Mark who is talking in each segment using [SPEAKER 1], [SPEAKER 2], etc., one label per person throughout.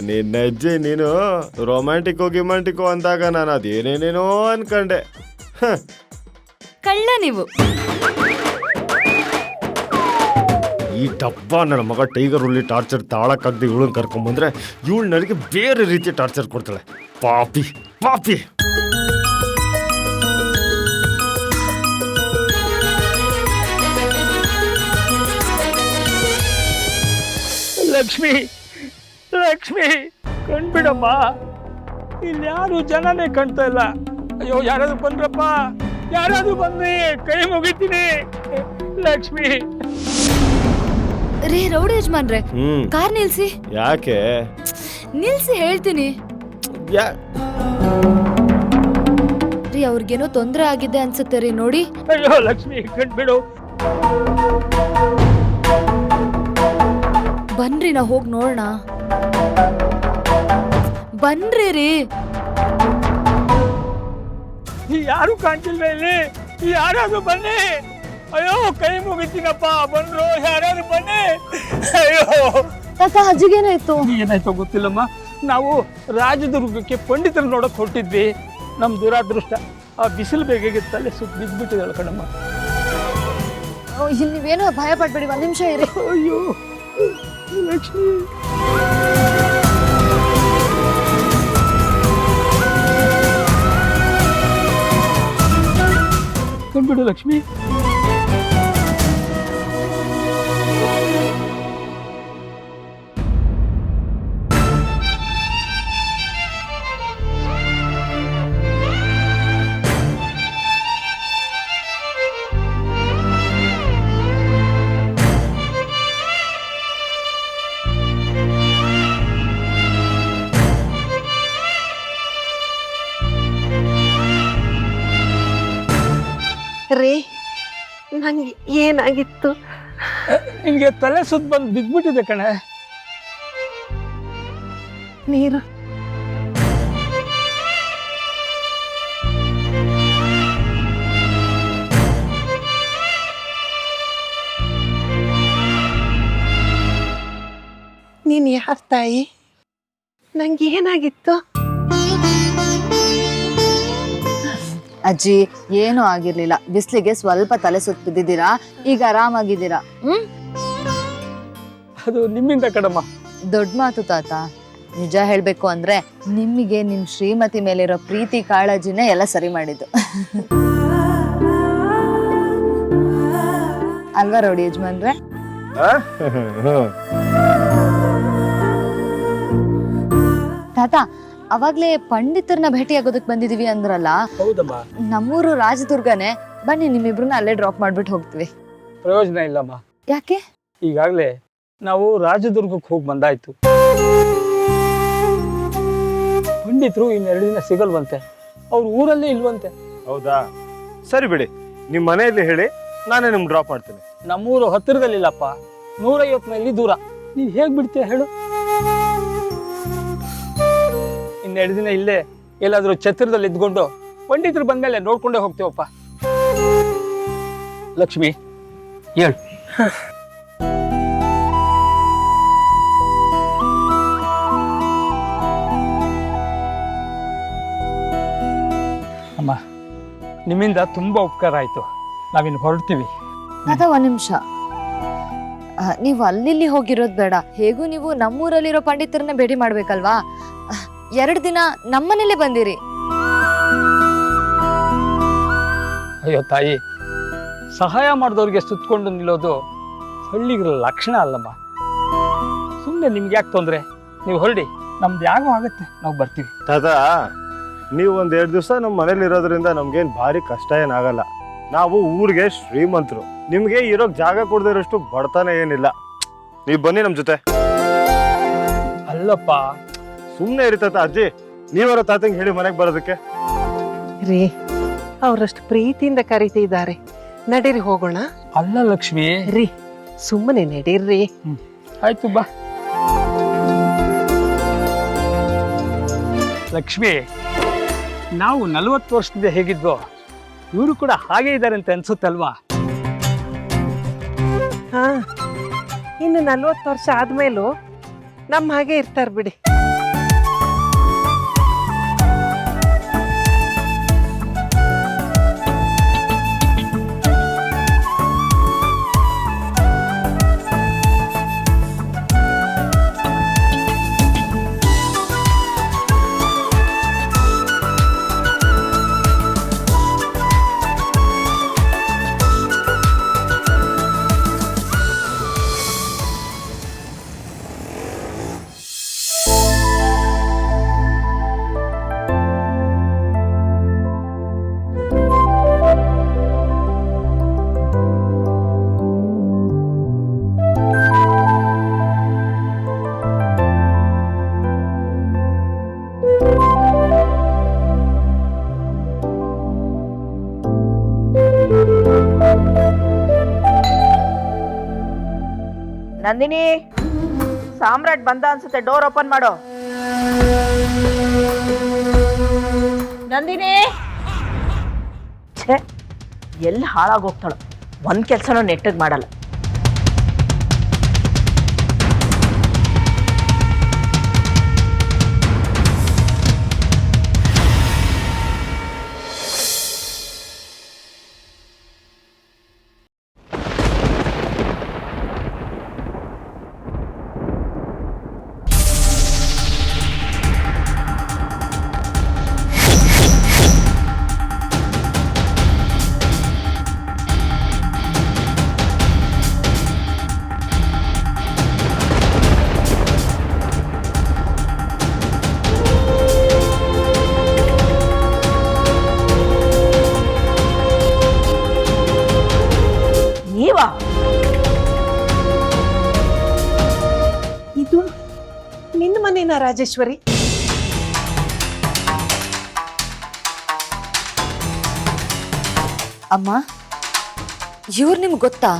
[SPEAKER 1] ನಿನ್ನ ಅಜ್ಜಿ ನೀನು ರೊಮ್ಯಾಂಟಿಕೋ ಗಿಮ್ಯಾಂಟಿಕೋ ಅಂದಾಗ ನಾನು ಅದೇನೇನೇನೋ ಅನ್ಕಂಡೆ. ಹ,
[SPEAKER 2] ಕಳ್ಳ ನೀವು.
[SPEAKER 1] ಈ ಡಬ್ಬ ನನ್ನ ಮಗ ಟೈಗರ್ ಹುಲಿ ಟಾರ್ಚರ್ ತಾಳಕ್ಕಾಗದೆ ಇವಳನ್ನ ಕರ್ಕೊಂಬಂದ್ರೆ ಇವಳು ನನಗೆ ಬೇರೆ ರೀತಿ ಟಾರ್ಚರ್ ಕೊಡ್ತಾಳೆ. ಪಾಪಿ ಪಾಪಿ.
[SPEAKER 3] ಲಕ್ಷ್ಮಿ ಲಕ್ಷ್ಮಿ ಕಣ್ಬಿಡಮ್ಮ ಇಲ್ಲಿ ಯಾರು ಜನನೇ ಕಾಣ್ತಾ ಇಲ್ಲ. ಅಯ್ಯೋ ಯಾರಾದ್ರೂ ಬಂದ್ರಪ್ಪ? ಯಾರಾದ್ರೂ ಬಂದ್ರಿ? ಕೈ ಮುಗಿತೀನಿ. ಲಕ್ಷ್ಮಿ.
[SPEAKER 2] ರೇ ರೌಡಿ ಯಜಮಾನ್ರೆ
[SPEAKER 1] ಹ್ಮ್.
[SPEAKER 2] ಕಾರ್ ನಿಲ್ಸಿ.
[SPEAKER 1] ಯಾಕೆ?
[SPEAKER 2] ನಿಲ್ಸಿ ಹೇಳ್ತೀನಿ.
[SPEAKER 1] ಯಾ
[SPEAKER 2] ರೀ ಅವ್ರಿಗೇನೋ ತೊಂದರೆ ಆಗಿದೆ ಅನ್ಸುತ್ತೆ ರೀ ನೋಡಿ.
[SPEAKER 3] ಅಯ್ಯೋ ಲಕ್ಷ್ಮಿ ಕಣ್ಬಿಡು.
[SPEAKER 2] ಬನ್ರಿ ನಾ ಹೋಗಿ ನೋಡೋಣ ಬನ್ರಿ ರೀ.
[SPEAKER 3] ಯಾರು ಕಾಣ್ತಿಲ್ವೇ ಇಲ್ಲಿ? ಯಾರಾದ್ರೂ ಬನ್ನಿ. ಅಯ್ಯೋ ಕೈ ಮುಗಿತೀನಪ್ಪ. ಬಂದ್ರು ಯಾರಾದ್ರೂ ಬನ್ನಿ. ಅಯ್ಯೋ.
[SPEAKER 2] ತಾತ ಅಜ್ಜಿಗೇನಾಯ್ತು
[SPEAKER 3] ಏನಾಯ್ತೋ? ಗೊತ್ತಿಲ್ಲಮ್ಮ. ನಾವು ರಾಜದುರ್ಗಕ್ಕೆ ಪಂಡಿತರು ನೋಡಕ್ ಹೊರಟಿದ್ವಿ. ನಮ್ಮ ದುರಾದೃಷ್ಟ. ಆ ಬಿಸಿಲು ಬೇಗೆಗೆ ತಲೆ ಸುತ್ತ ಬಿದ್ದುಬಿಟ್ಟಿದ್ದಾಳೆ ಕಣಮ್ಮ.
[SPEAKER 2] ಇಲ್ಲಿ ನೀವೇನೋ ಭಯ ಪಡ್ಬೇಡಿ. ಒಂದ್ ನಿಮಿಷ ಇರಿ.
[SPEAKER 3] ಅಯ್ಯೋ ಲಕ್ಷ್ಮಿ. ಕಂಡ್ಬಿಡು ಲಕ್ಷ್ಮಿ
[SPEAKER 4] ರೀ ನಂಗೆ ಏನಾಗಿತ್ತು?
[SPEAKER 3] ನಿಮಗೆ ತಲೆ ಸುತ್ತ ಬಂದು ಬಿದ್ದ್ಬಿಟ್ಟಿದೆ ಕಣೆ.
[SPEAKER 4] ನೀರು. ನೀನು ಯಾರ ತಾಯಿ? ನಂಗೆ ಏನಾಗಿತ್ತು?
[SPEAKER 2] ಅಜ್ಜಿ ಏನೂ ಆಗಿರ್ಲಿಲ್ಲ. ಬಿಸ್ಲಿಗೆ ಸ್ವಲ್ಪ ತಲೆ ಸುತ್ತ ಬಿದ್ದಿದ್ದೀರಾ? ಈಗ ಆರಾಮಾಗಿದ್ದೀರಾ? ಹ್ಮ್?
[SPEAKER 3] ಅದು ನಿಮ್ಮಿಂದ ಕಣಮ್ಮ.
[SPEAKER 2] ದೊಡ್ಡ ಮಾತು ತಾತ. ನಿಜ ಹೇಳ್ಬೇಕು ಅಂದ್ರೆ ನಿಮಗೆ ನಿಮ್ ಶ್ರೀಮತಿ ಮೇಲಿರೋ ಪ್ರೀತಿ ಕಾಳಜಿನೇ ಎಲ್ಲ ಸರಿ ಮಾಡಿದ್ದು. ಅಲ್ವಾ ರೋಡಿ ಯಜಮಾನ್ರೆ? ತಾತ ಅವಾಗ್ಲೇ ಪಂಡಿತರನ್ನ ಭೇಟಿ ಆಗೋದಕ್ ಬಂದಿದೀವಿ ಅಂದ್ರಲ್ಲ
[SPEAKER 3] ಹೌದಮ್ಮ.
[SPEAKER 2] ನಮ್ಮೂರು ರಾಜದುರ್ಗನೇ ಬನ್ನಿ ನಿಮ್ಮಿಬ್ರನ್ನ ಅಲ್ಲೇ ಡ್ರಾಪ್ ಮಾಡ್ಬಿಟ್ಟು ಹೋಗ್ತೀವಿ.
[SPEAKER 3] ಪ್ರಯೋಜನ ಇಲ್ಲಮ್ಮ.
[SPEAKER 2] ಯಾಕೆ?
[SPEAKER 3] ಈಗಾಗಲೇ ನಾವು ರಾಜದುರ್ಗಕ್ಕೆ ಹೋಗಿ ಬಂದಾಯ್ತು. ಪಂಡಿತರು ಇನ್ನೆರಡು ದಿನ ಸಿಗಲ್ವಂತೆ. ಅವ್ರ ಊರಲ್ಲೇ ಇಲ್ವಂತೆ.
[SPEAKER 1] ಹೌದಾ? ಸರಿ ಬಿಡಿ. ನಿಮ್ಮ ಮನೆಯಲ್ಲಿ ಹೇಳಿ ನಾನೇ ನಿಮ್ಗೆ ಡ್ರಾಪ್ ಮಾಡ್ತೀನಿ.
[SPEAKER 3] ನಮ್ಮೂರು ಹತ್ತಿರದಲ್ಲಿಲ್ಲಪ್ಪ. ನೂರೈವತ್ತು ಮೈಲಿ ದೂರ. ನೀನು ಹೇಗೆ ಬಿಡ್ತೀಯ ಹೇಳು. ಇನ್ನೆರಡು ದಿನ ಇಲ್ಲೇ ಎಲ್ಲಾದ್ರೂ ಛತ್ರದಲ್ಲಿ ಇದ್ಕೊಂಡು ಪಂಡಿತರು ಬಂದ್ಮೇಲೆ ನೋಡ್ಕೊಂಡೇ ಹೋಗ್ತೇವಪ್ಪ. ಲಕ್ಷ್ಮಿ, ಹೇಳು. ಅಮ್ಮ, ನಿಮ್ಮಿಂದ ತುಂಬಾ ಉಪಕಾರ ಆಯ್ತು. ನಾವಿನ್ನು ಹೊರಡ್ತೀವಿ.
[SPEAKER 2] ಅದ ನಿಮಿಷ. ನೀವು ಅಲ್ಲಿ ಹೋಗಿರೋದ್ ಬೇಡ. ಹೇಗೂ ನೀವು ನಮ್ಮೂರಲ್ಲಿರೋ ಪಂಡಿತರನ್ನ ಭೇಟಿ ಮಾಡ್ಬೇಕಲ್ವಾ? ಎರಡು ದಿನ ನಮ್ಮನೇಲೆ ಬಂದಿರಿ.
[SPEAKER 3] ಅಯ್ಯೋ ತಾಯಿ ಸಹಾಯ ಮಾಡಿದವ್ರಿಗೆ ಸುತ್ತಕೊಂಡು ನಿಲ್ಲೋದು ಹಳ್ಳಿಗಳ ಲಕ್ಷಣ ಅಲ್ಲಮ್ಮ. ಸುಮ್ಮನೆ ನಿಮ್ಗೆ ಯಾಕೆ ತೊಂದರೆ? ನೀವು ಹೊರಡಿ ನಮ್ದು ಯಾಗೋ ಆಗುತ್ತೆ ನಾವು ಬರ್ತೀವಿ.
[SPEAKER 1] ತಾತ ನೀವು ಒಂದ್ ಎರಡು ದಿವಸ ನಮ್ಮ ಮನೇಲಿ ಇರೋದ್ರಿಂದ ನಮ್ಗೇನ್ ಭಾರಿ ಕಷ್ಟ ಏನಾಗಲ್ಲ. ನಾವು ಊರಿಗೆ ಶ್ರೀಮಂತರು. ನಿಮ್ಗೆ ಇರೋಕ್ ಜಾಗ ಕೊಡದೇ ಇರೋಷ್ಟು ಬಡತನ ಏನಿಲ್ಲ. ನೀವು ಬನ್ನಿ ನಮ್ ಜೊತೆ.
[SPEAKER 3] ಅಲ್ಲಪ್ಪ
[SPEAKER 1] ಸುಮ್ನೆ ಇರಿ ತಾತ ಅಜ್ಜಿ? ನೀವರ ತಾತಂಗೆ ಹೇಳಿ ಮನೆಗೆ ಬರೋದಕ್ಕೆ.
[SPEAKER 4] ರೀ ಅವರಷ್ಟು ಪ್ರೀತಿಯಿಂದ ಕರೀತಿದ್ದಾರೆ. ನಡೀರಿ ಹೋಗೋಣ.
[SPEAKER 3] ಅಲ್ಲ ಲಕ್ಷ್ಮಿ.
[SPEAKER 4] ರೀ ಸುಮ್ಮನೆ ನಡೀರ್ರಿ.
[SPEAKER 3] ಆಯ್ತು ಬಾ. ಲಕ್ಷ್ಮಿ ನಾವು ನಲವತ್ತು ವರ್ಷದಿಂದ ಹೇಗಿದ್ವೋ ಇವರು ಕೂಡ ಹಾಗೆ ಇದ್ದಾರೆ ಅಂತ ಅನ್ಸುತ್ತಲ್ವಾ?
[SPEAKER 4] ಹಾ ಇನ್ನು ನಲ್ವತ್ತು ವರ್ಷ ಆದ್ಮೇಲೂ ನಮ್ಮ ಹಾಗೆ ಇರ್ತಾರೆ ಬಿಡಿ.
[SPEAKER 5] ನಂದಿನಿ, ಸಾಮ್ರಾಟ್ ಬಂದ ಅನ್ಸುತ್ತೆ ಡೋರ್ ಓಪನ್ ಮಾಡು. ನಂದಿನಿ! ಛೇ, ಎಲ್ಲಿ ಹಾಳಾಗೋಗ್ತಾಳು ಒಂದ್ ಕೆಲ್ಸನೂ ನೆಟ್ಟಗ್ ಮಾಡಲ್ಲ.
[SPEAKER 4] ರಾಜೇಶ್ವರಿ.
[SPEAKER 2] ಅಮ್ಮ ಇವ್ರು ನಿಮ್ಗೆ ಗೊತ್ತಾ?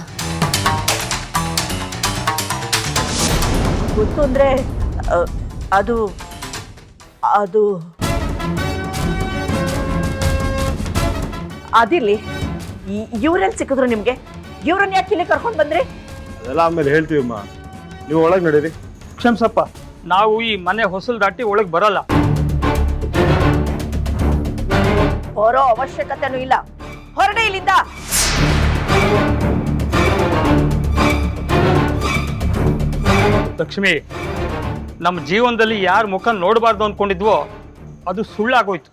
[SPEAKER 5] ಗೊತ್ತು ಅಂದ್ರೆ ಅ, ಅದು ಅದು ಅದಿರ್ಲಿ. ಇವ್ರೆಲ್ಲಿ ಸಿಕ್ಕಿದ್ರು ನಿಮ್ಗೆ? ಇವ್ರನ್ನ ಯಾಕೆ ಇಲ್ಲಿ ಕರ್ಕೊಂಡು ಬಂದ್ರಿ?
[SPEAKER 1] ಅದೆಲ್ಲ ಆಮೇಲೆ ಹೇಳ್ತೀವಮ್ಮ. ನೀವು ಒಳಗೆ ನಡೀರಿ.
[SPEAKER 3] ಕ್ಷಮ್ಸಪ್ಪ ನಾವು ಈ ಮನೆ ಹೊಸಲು ದಾಟಿ ಒಳಗೆ ಬರಲ್ಲ.
[SPEAKER 5] ಹೊರೋ ಅವಶ್ಯಕತೆನೂ ಇಲ್ಲ. ಹೊರಡೆ ಇಲ್ಲಿಂದ.
[SPEAKER 3] ಲಕ್ಷ್ಮಿ ನಮ್ಮ ಜೀವನದಲ್ಲಿ ಯಾರ ಮುಖ ನೋಡಬಾರ್ದು ಅಂದ್ಕೊಂಡಿದ್ವೋ ಅದು ಸುಳ್ಳಾಗೋಯ್ತು.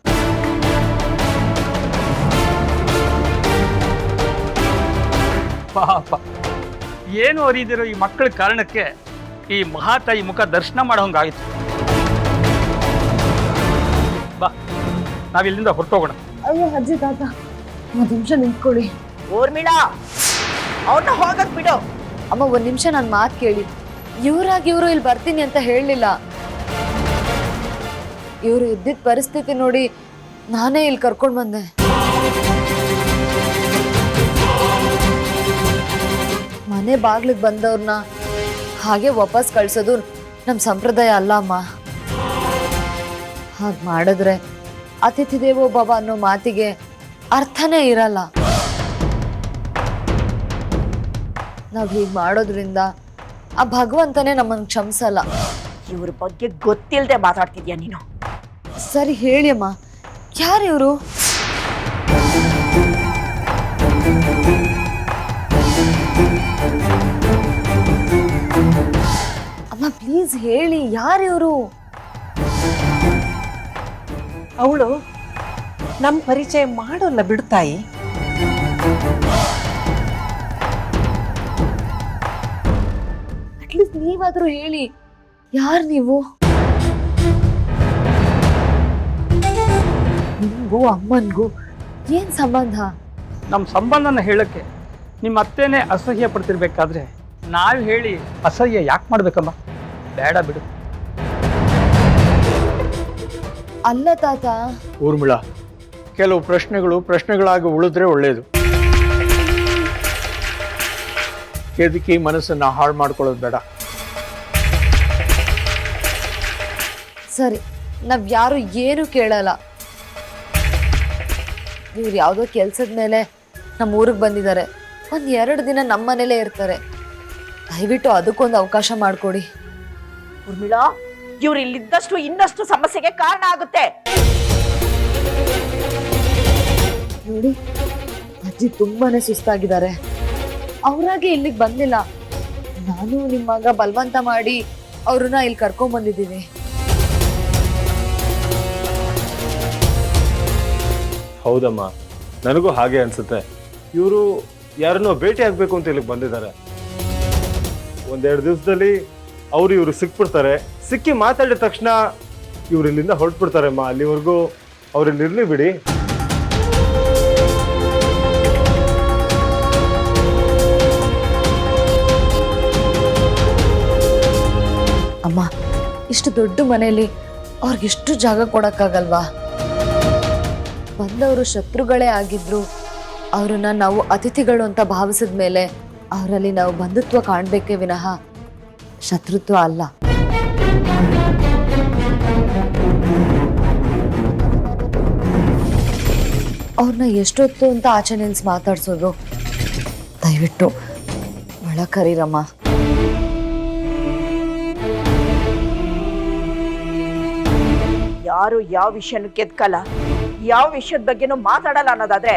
[SPEAKER 3] ಪಾಪ ಏನು ಅರಿದಿರೋ ಈ ಮಕ್ಕಳ ಕಾರಣಕ್ಕೆ ಈ ಮಹಾತಾಯಿ ಮುಖ ದರ್ಶನ ಮಾಡೋಂಗಾಯ್ತು ಬಾ ನಾವಿಲ್ಲಿಂದ ಹೊರಟೋಗೋಣ.
[SPEAKER 2] ಅಯ್ಯೋ ಅಜ್ಜಿ ತಾತ ಒಂದು ನಿಮಿಷ ನಿಂತ್ಕೊಳ್ಳಿ.
[SPEAKER 5] ಊರ್ಮಿಳಾ ಅವ್ರನ್ನ ಹೋಗಕ್ ಬಿಡು.
[SPEAKER 2] ಅಮ್ಮ ಒಂದ್ ನಿಮಿಷ ನನ್ನ ಮಾತು ಕೇಳಿ. ಇವರಾಗಿ ಇವರು ಇಲ್ಲಿ ಬರ್ತೀನಿ ಅಂತ ಹೇಳಲಿಲ್ಲ. ಇವರು ಇದ್ದಿದ್ದ ಪರಿಸ್ಥಿತಿ ನೋಡಿ ನಾನೇ ಇಲ್ಲಿ ಕರ್ಕೊಂಡು ಬಂದೆ. ಮನೆ ಬಾಗ್ಲಿಗೆ ಬಂದವ್ರನ್ನ ಹಾಗೆ ವಾಪಸ್ ಕಳ್ಸೋದು ನಮ್ಮ ಸಂಪ್ರದಾಯ ಅಲ್ಲ ಅಮ್ಮ. ಹಾಗೆ ಮಾಡಿದ್ರೆ ಅತಿಥಿ ದೇವೋ ಭವ ಅನ್ನೋ ಮಾತಿಗೆ ಅರ್ಥನೇ ಇರಲ್ಲ. ನಾವು ಹೀಗೆ ಮಾಡೋದ್ರಿಂದ ಆ ಭಗವಂತನೇ ನಮ್ಮನ್ನು ಕ್ಷಮಿಸಲ್ಲ.
[SPEAKER 5] ಇವ್ರ ಬಗ್ಗೆ ಗೊತ್ತಿಲ್ಲದೆ ಮಾತಾಡ್ತಿದ್ಯಾ ನೀನು?
[SPEAKER 2] ಸರಿ ಹೇಳಿ ಅಮ್ಮ. ಯಾರು ಇವರು? ಅಮ್ಮ ಪ್ಲೀಸ್ ಹೇಳಿ ಯಾರು ಇವರು?
[SPEAKER 4] ಅವಳು ನಮ್ಮ ಪರಿಚಯ ಮಾಡೋಲ್ಲ ಬಿಡ್ತಾಯಿ
[SPEAKER 2] ಅಟ್ಲೀಸ್ಟ್ ನೀವಾದರೂ ಹೇಳಿ ಯಾರು ನೀವು? ನಿಮಗೂ ಅಮ್ಮನಿಗೂ ಏನು ಸಂಬಂಧ?
[SPEAKER 3] ನಮ್ಮ ಸಂಬಂಧನ ಹೇಳಕ್ಕೆ ನಿಮ್ಮ ಅತ್ತೇನೆ ಅಸಹ್ಯ ಪಡ್ತಿರ್ಬೇಕಾದ್ರೆ ನಾವು ಹೇಳಿ ಅಸಹ್ಯ ಯಾಕೆ ಮಾಡ್ಬೇಕಮ್ಮ? ಬೇಡ ಬಿಡು.
[SPEAKER 2] ಅಲ್ಲ ತಾತ.
[SPEAKER 6] ಊರ್ಮಿಳ ಕೆಲವು ಪ್ರಶ್ನೆಗಳು ಪ್ರಶ್ನೆಗಳಾಗಿ ಉಳಿದ್ರೆ ಒಳ್ಳೆಯದು ಕೆದಕಿ ಮನಸ್ಸನ್ನ ಹಾಳು ಮಾಡ್ಕೊಳ್ಳೋದು ಬೇಡ.
[SPEAKER 2] ಸರಿ ನಾವ್ ಯಾರು ಏನು ಕೇಳಲ್ಲ. ಇವ್ರು ಯಾವುದೋ ಕೆಲ್ಸದ ಮೇಲೆ ನಮ್ಮ ಊರಿಗೆ ಬಂದಿದ್ದಾರೆ. ಒಂದ್ ಎರಡು ದಿನ ನಮ್ಮ ಮನೇಲೇ ಇರ್ತಾರೆ. ದಯವಿಟ್ಟು ಅದಕ್ಕೊಂದು ಅವಕಾಶ ಮಾಡಿಕೊಡಿ.
[SPEAKER 5] ಉರ್ಮಿಳಾ ಇವ್ರು ಇಲ್ಲಿದ್ದಷ್ಟು ಇನ್ನಷ್ಟು ಸಮಸ್ಯೆಗೆ ಕಾರಣ ಆಗುತ್ತೆ.
[SPEAKER 2] ನೋಡಿ ಅಜ್ಜಿ ತುಂಬಾನೇ ಸುಸ್ತಾಗಿದ್ದಾರೆ. ಅವರಾಗೆ ಇಲ್ಲಿಗೆ ಬಂದಿಲ್ಲ. ನಾನು ನಿಮ್ಮ ಮಗ ಬಲವಂತ ಮಾಡಿ ಅವ್ರನ್ನ ಇಲ್ಲಿ ಕರ್ಕೊಂಡ್ ಬಂದಿದ್ದೀನಿ.
[SPEAKER 1] ಹೌದಮ್ಮ ನನಗೂ ಹಾಗೆ ಅನ್ಸುತ್ತೆ. ಇವರು ಯಾರನ್ನೋ ಭೇಟಿ ಆಗ್ಬೇಕು ಅಂತ ಇಲ್ಲಿಗೆ ಬಂದಿದ್ದಾರೆ. ಒಂದೆರಡು ದಿವಸದಲ್ಲಿ ಅವರು ಇವರು ಸಿಕ್ಬಿಡ್ತಾರೆ. ಸಿಕ್ಕಿ ಮಾತಾಡಿದ ತಕ್ಷಣ ಇವರು ಇಲ್ಲಿಂದ ಹೊರಟ್ಬಿಡ್ತಾರೆ ಅಮ್ಮ ಅಲ್ಲಿವರೆಗೂ ಅವ್ರು ಇಲ್ಲಿ ಇರ್ಲಿ ಬಿಡಿ.
[SPEAKER 2] ಅಮ್ಮ, ಇಷ್ಟು ದೊಡ್ಡ ಮನೆಯಲ್ಲಿ ಅವ್ರಿಗೆಷ್ಟು ಜಾಗ ಕೊಡಕ್ಕಾಗಲ್ವಾ? ಬಂದವರು ಶತ್ರುಗಳೇ ಆಗಿದ್ರು, ಅವರನ್ನ ನಾವು ಅತಿಥಿಗಳು ಅಂತ ಭಾವಿಸಿದ ಮೇಲೆ ಅವರಲ್ಲಿ ನಾವು ಬಂಧುತ್ವ ಕಾಣಬೇಕೇ ವಿನಃ ಶತ್ರುತ್ವ ಅಲ್ಲ. ಅವ್ರನ್ನ ಎಷ್ಟೊತ್ತು ಅಂತ ಆಚೆ ನಿಲ್ಸಿ ಮಾತಾಡ್ಸೋದು? ದಯವಿಟ್ಟು ಒಳ ಕರೀರಮ್ಮ
[SPEAKER 5] ಯಾರು ಯಾವ ವಿಷಯನೂ ಕೆದ್ಕಲ್ಲ. ಯಾವ ವಿಷಯದ ಬಗ್ಗೆನೂ ಮಾತಾಡಲ್ಲ ಅನ್ನೋದಾದ್ರೆ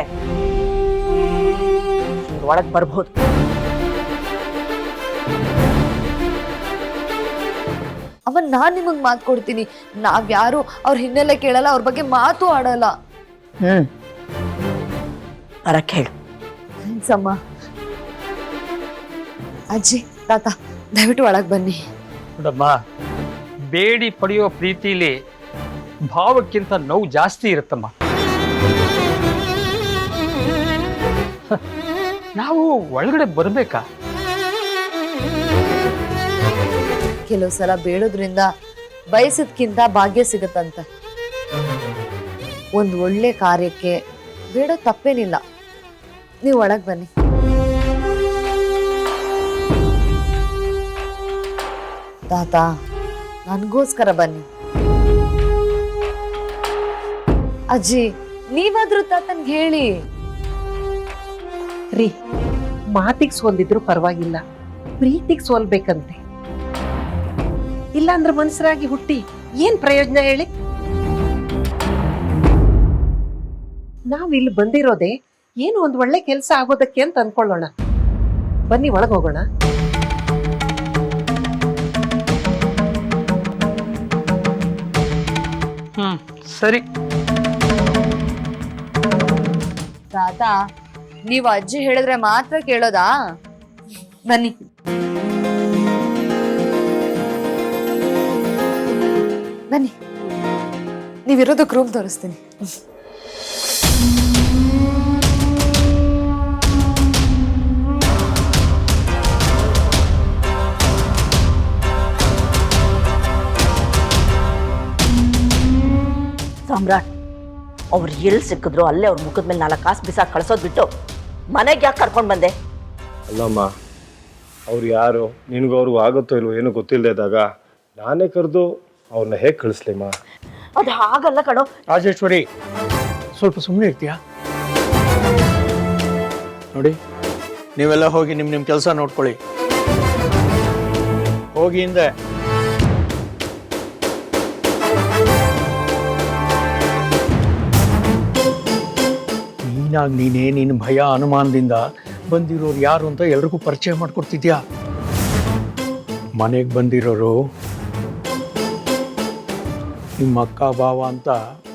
[SPEAKER 5] ಒಳಗ್ ಬರ್ಬೋದು.
[SPEAKER 2] ನಾನ್ ನಿಮಗ್ ಮಾತು ಕೊಡ್ತೀನಿ. ನಾವ್ಯಾರು ಅವ್ರ ಹಿನ್ನೆಲೆ ಕೇಳಲ್ಲ ಅವ್ರ ಬಗ್ಗೆ ಮಾತು ಆಡಲ್ಲ.
[SPEAKER 5] ಹ್ಮ್. ಬರಕ್ ಹೇಳು.
[SPEAKER 2] ಥ್ಯಾಂಕ್ಸ್ ಅಮ್ಮ ಅಜ್ಜಿ ತಾತ ದಯವಿಟ್ಟು ಒಳಗ್ ಬನ್ನಿ.
[SPEAKER 3] ನೋಡಮ್ಮ ಬೇಡಿ ಪಡೆಯೋ ಪ್ರೀತಿಲಿ ಭಾವಕ್ಕಿಂತ ನೋವು ಜಾಸ್ತಿ ಇರುತ್ತಮ್ಮ. ಹ, ನಾವು ಒಳಗಡೆ ಬರ್ಬೇಕಾ?
[SPEAKER 2] ಕೆಲವು ಸಲ ಬೇಡೋದ್ರಿಂದ ಬಯಸಿದ್ಕಿಂತ ಭಾಗ್ಯ ಸಿಗತ್ತಂತೆ. ಒಂದು ಒಳ್ಳೆ ಕಾರ್ಯಕ್ಕೆ ಬೇಡೋ ತಪ್ಪೇನಿಲ್ಲ. ನೀವು ಒಳಗೆ ಬನ್ನಿ. ತಾತ, ನನಗೋಸ್ಕರ ಬನ್ನಿ. ಅಜ್ಜಿ, ನೀವಾದ್ರೂ ತಾತನ್ಗೆ ಹೇಳಿ.
[SPEAKER 4] ರೀ, ಮಾತಿಗೆ ಸೋಲ್ದಿದ್ರು ಪರವಾಗಿಲ್ಲ. ಪ್ರೀತಿಗೆ ಸೋಲ್ಬೇಕಂತೆ. ಇಲ್ಲಾಂದ್ರೆ ಮನುಷ್ಯರಾಗಿ ಹುಟ್ಟಿ. ಏನ್ ಪ್ರಯೋಜನ ಹೇಳಿ? ನಾವ್ ಇಲ್ಲಿ ಬಂದಿರೋದೆ ಏನು ಒಂದ್ ಒಳ್ಳೆ ಕೆಲಸ ಆಗೋದಕ್ಕೆ ಅಂತ ಅನ್ಕೊಳ್ಳೋಣ. ಬನ್ನಿ ಒಳಗೆ ಹೋಗೋಣ.
[SPEAKER 3] ಹ್ಮ್ ಸರಿ.
[SPEAKER 2] ತಾತ ನೀವು ಅಜ್ಜಿ ಹೇಳಿದ್ರೆ ಮಾತ್ರ ಕೇಳೋದಾ? ಬನ್ನಿ. ನೀವಿರೋದಕ್ಕೆ ರೂಮ್ ತೋರಿಸ್ತೀನಿ.
[SPEAKER 5] ಸಾಮ್ರಾಟ್ ಅವ್ರು ಎಲ್ಲಿ ಸಿಕ್ಕಿದ್ರು ಅಲ್ಲೇ ಅವ್ರ ಮುಖದ ಮೇಲೆ ನಾಲ್ಕು ಕಾಸು ಬಿಸಾಕ್ ಕಳ್ಸೋದು ಬಿಟ್ಟು ಮನೆಗೆ ಯಾಕೆ ಕರ್ಕೊಂಡು ಬಂದೆ?
[SPEAKER 1] ಅಲ್ಲಮ್ಮ ಅವ್ರು ಯಾರು? ನಿನಗೂ ಅವ್ರಿಗೂ ಆಗುತ್ತೋ ಇಲ್ವೋ ಏನೂ ಗೊತ್ತಿಲ್ಲದೆ ಇದ್ದಾಗ ನಾನೇ ಕರೆದು ಅವ್ರನ್ನ ಹೇಗೆ ಕಳಿಸ್ಲಿಮ್ಮ?
[SPEAKER 5] ಅದು ಹಾಗಲ್ಲ ಕಣೋ.
[SPEAKER 6] ರಾಜೇಶ್ವರಿ, ಸ್ವಲ್ಪ ಸುಮ್ಮನೆ ಇರ್ತೀಯಾ? ನೋಡಿ, ನೀವೆಲ್ಲ ಹೋಗಿ ನಿಮ್ಮ ನಿಮ್ಮ ಕೆಲಸ ನೋಡ್ಕೊಳ್ಳಿ. ಹೋಗಿ ಹಿಂದೆ. ನೀನಾಗಿ ನೀನೇ ನಿನ್ನ ಭಯ ಅನುಮಾನದಿಂದ ಬಂದಿರೋರು ಯಾರು ಅಂತ ಎಲ್ರಿಗೂ ಪರಿಚಯ ಮಾಡ್ಕೊಡ್ತಿದ್ಯಾ? ಮನೆಗೆ ಬಂದಿರೋರು ನಿಮ್ಮ ಅಕ್ಕ ಭಾವ ಅಂತ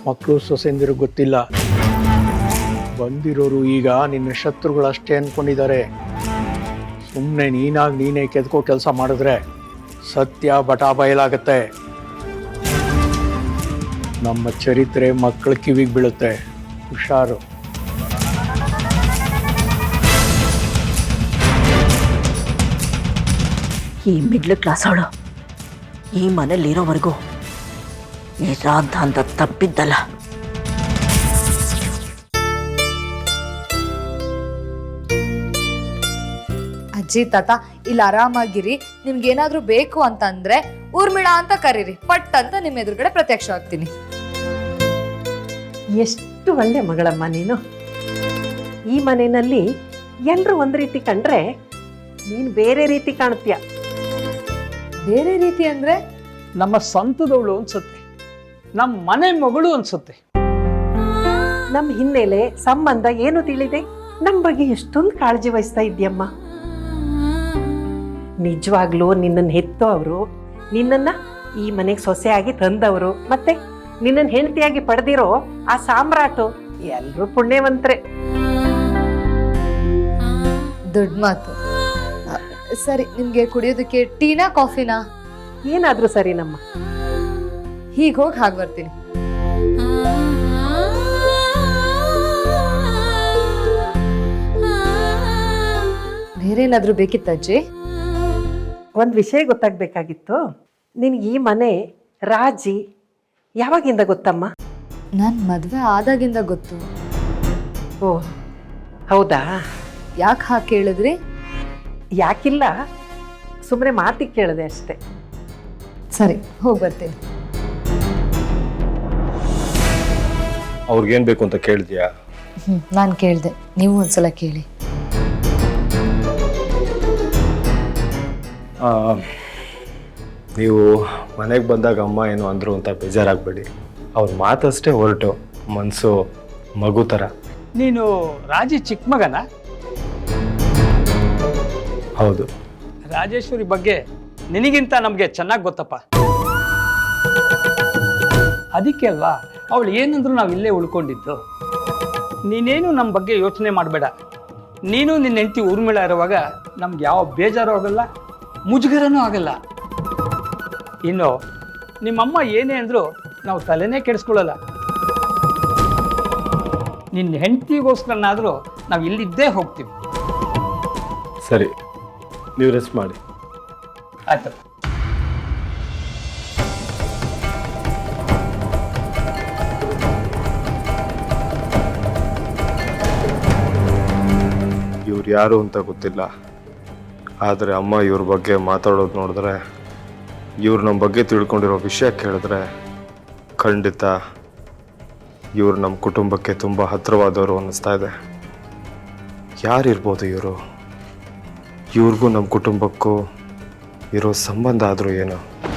[SPEAKER 6] ಮಕ್ಕಳು ಸೊಸೆಂದಿರು ಗೊತ್ತಿಲ್ಲ. ಬಂದಿರೋರು ಈಗ ನಿನ್ನ ಶತ್ರುಗಳಷ್ಟೇ ಅಂದ್ಕೊಂಡಿದ್ದಾರೆ ಸುಮ್ಮನೆ ನೀನಾಗಿ ನೀನೇ ಕೆದ್ಕೋ ಕೆಲಸ ಮಾಡಿದ್ರೆ ಸತ್ಯ ಬಟಾ ಬಯಲಾಗತ್ತೆ. ನಮ್ಮ ಚರಿತ್ರೆ ಮಕ್ಕಳ ಕಿವಿಗೆ ಬೀಳುತ್ತೆ. ಹುಷಾರು.
[SPEAKER 5] ಈ ಮಿಡ್ಲ್ ಕ್ಲಾಸ್ ಅವಳು ಈ ಮನೇಲಿ ಇರೋವರೆಗೂ ಈ ಸಾಧಾಂತ ತಪ್ಪಿದ್ದಲ್ಲ.
[SPEAKER 2] ಅಜ್ಜಿ ತಾತ ಇಲ್ಲಿ ಆರಾಮಾಗಿರಿ. ನಿಮ್ಗೆ ಏನಾದ್ರೂ ಬೇಕು ಅಂತಂದ್ರೆ ಊರ್ಮಿಳಾ ಅಂತ ಕರೀರಿ. ಪಟ್ ಅಂತ ನಿಮ್ಮ ಎದುರುಗಡೆ ಪ್ರತ್ಯಕ್ಷ ಆಗ್ತೀನಿ
[SPEAKER 4] ಎಷ್ಟು ಒಳ್ಳೆ ಮಗಳಮ್ಮ ನೀನು. ಈ ಮನೆಯಲ್ಲಿ ಎಲ್ರು ಒಂದ್ ರೀತಿ ಕಂಡ್ರೆ ನೀನ್ ಬೇರೆ ರೀತಿ ಕಾಣ್ತೀಯ.
[SPEAKER 2] ಬೇರೆ ರೀತಿ ಅಂದ್ರೆ?
[SPEAKER 3] ನಮ್ಮ ಸ್ವಂತದವಳು ಅನ್ಸುತ್ತೆ. ನಮ್ಮ ಮನೆ ಮಗಳು ಅನ್ಸುತ್ತೆ.
[SPEAKER 4] ನಮ್ಮ ಹಿನ್ನೆಲೆ ಸಂಬಂಧ ಏನು ತಿಳಿದೆ? ನಮ್ಮ ಬಗ್ಗೆ ಎಷ್ಟೊಂದು ಕಾಳಜಿ ವಹಿಸ್ತಾ ಇದ್ಯಮ್ಮ ನಿಜವಾಗ್ಲೂ ನಿನ್ನನ್ನು ಹೆತ್ತವರು ನಿನ್ನನ್ನ ಈ ಮನೆಗೆ ಸೊಸೆಯಾಗಿ ತಂದವರು ಮತ್ತೆ ನಿನ್ನನ್ನು ಹೆಂಡತಿಯಾಗಿ ಪಡೆದಿರೋ ಆ ಸಾಮ್ರಾಟು ಎಲ್ಲರೂ ಪುಣ್ಯವಂತ್ರೆ.
[SPEAKER 2] ದೊಡ್ಡ ಮಾತು. ಸರಿ ನಿಮ್ಗೆ ಕುಡಿಯೋದಕ್ಕೆ ಟೀನಾ ಕಾಫಿನಾ?
[SPEAKER 4] ಏನಾದ್ರೂ ಸರಿ ನಮ್ಮ
[SPEAKER 2] ಹೀಗೆ ಹೋಗಿ ಹಾಗೆ ಬರ್ತೀನಿ. ಬೇರೇನಾದ್ರೂ ಬೇಕಿತ್ತಜ್ಜಿ ಬೇಕಿತ್ತ ಅಜ್ಜಿ?
[SPEAKER 4] ಒಂದು ವಿಷಯ ಗೊತ್ತಾಗ್ಬೇಕಾಗಿತ್ತು. ನಿನಗೆ ಈ ಮನೆ ರಾಜಿ ಯಾವಾಗಿಂದ ಗೊತ್ತಮ್ಮ?
[SPEAKER 2] ನನ್ನ ಮದುವೆ ಆದಾಗಿಂದ ಗೊತ್ತು.
[SPEAKER 4] ಓ ಹೌದಾ?
[SPEAKER 2] ಯಾಕೆ ಹಾಗೆ ಕೇಳಿದ್ರಿ?
[SPEAKER 4] ಯಾಕಿಲ್ಲ ಸುಮ್ಮನೆ ಮಾತಿಗೆ ಕೇಳಿದೆ ಅಷ್ಟೆ.
[SPEAKER 2] ಸರಿ ಹೋಗಿ ಬರ್ತೀನಿ.
[SPEAKER 1] ಅವ್ರಿಗೇನ್ ಬೇಕು ಅಂತ ಕೇಳಿದ್ಯಾ
[SPEAKER 2] ಹ್ಮ್ ನಾನು ಕೇಳಿದೆ. ನೀವು ಒಂದ್ಸಲ ಕೇಳಿ.
[SPEAKER 1] ಆ, ನೀವು ಮನೆಗೆ ಬಂದಾಗ ಅಮ್ಮ ಏನು ಅಂದರು ಅಂತ ಬೇಜಾರಾಗಬೇಡಿ. ಅವ್ರ ಮಾತಷ್ಟೇ ಹೊರಟು. ಮನಸ್ಸು ಮಗು ಥರ
[SPEAKER 3] ನೀನು ರಾಜಿ ಚಿಕ್ಕ ಮಗನ?
[SPEAKER 1] ಹೌದು.
[SPEAKER 3] ರಾಜೇಶ್ವರಿ ಬಗ್ಗೆ ನಿನಗಿಂತ ನಮಗೆ ಚೆನ್ನಾಗಿ ಗೊತ್ತಪ್ಪ. ಅದಕ್ಕೆ ಅಲ್ವಾ? ಅವಳು ಏನಂದ್ರು ನಾವು ಇಲ್ಲೇ ಉಳ್ಕೊಂಡಿದ್ದು. ನೀನೇನು ನಮ್ಮ ಬಗ್ಗೆ ಯೋಚನೆ ಮಾಡಬೇಡ. ನೀನು ನಿನ್ನ ಹೆಂಡತಿ ಊರ್ಮಿಳ ಇರುವಾಗ ನಮ್ಗೆ ಯಾವ ಬೇಜಾರು ಆಗಲ್ಲ ಮುಜುಗರನೂ ಆಗಲ್ಲ. ಇನ್ನು ನಿಮ್ಮಮ್ಮ ಏನೇ ಅಂದರೂ ನಾವು ತಲೆನೇ ಕೆಡಿಸ್ಕೊಳ್ಳಲ್ಲ. ನಿನ್ನ ಹೆಂಡತಿಗೋಸ್ಕರನಾದರೂ ನಾವು ಇಲ್ಲಿದ್ದೇ ಹೋಗ್ತೀವಿ.
[SPEAKER 1] ಸರಿ ನೀವು ರೆಸ್ಟ್ ಮಾಡಿ.
[SPEAKER 3] ಆಯ್ತಪ್ಪ
[SPEAKER 1] ಇವ್ರು ಯಾರು ಅಂತ ಗೊತ್ತಿಲ್ಲ. ಆದರೆ ಅಮ್ಮ ಇವ್ರ ಬಗ್ಗೆ ಮಾತಾಡೋದು ನೋಡಿದ್ರೆ, ಇವ್ರು ನಮ್ಮ ಬಗ್ಗೆ ತಿಳ್ಕೊಂಡಿರೋ ವಿಷಯ ಕೇಳಿದ್ರೆ ಖಂಡಿತ ಇವರು ನಮ್ಮ ಕುಟುಂಬಕ್ಕೆ ತುಂಬ ಹತ್ತಿರವಾದವರು ಅನ್ನಿಸ್ತಾ ಇದೆ. ಯಾರಿರ್ಬೋದು ಇವರು? ಇವ್ರಿಗೂ ನಮ್ಮ ಕುಟುಂಬಕ್ಕೂ ಇರೋ ಸಂಬಂಧ ಆದರೂ ಏನು?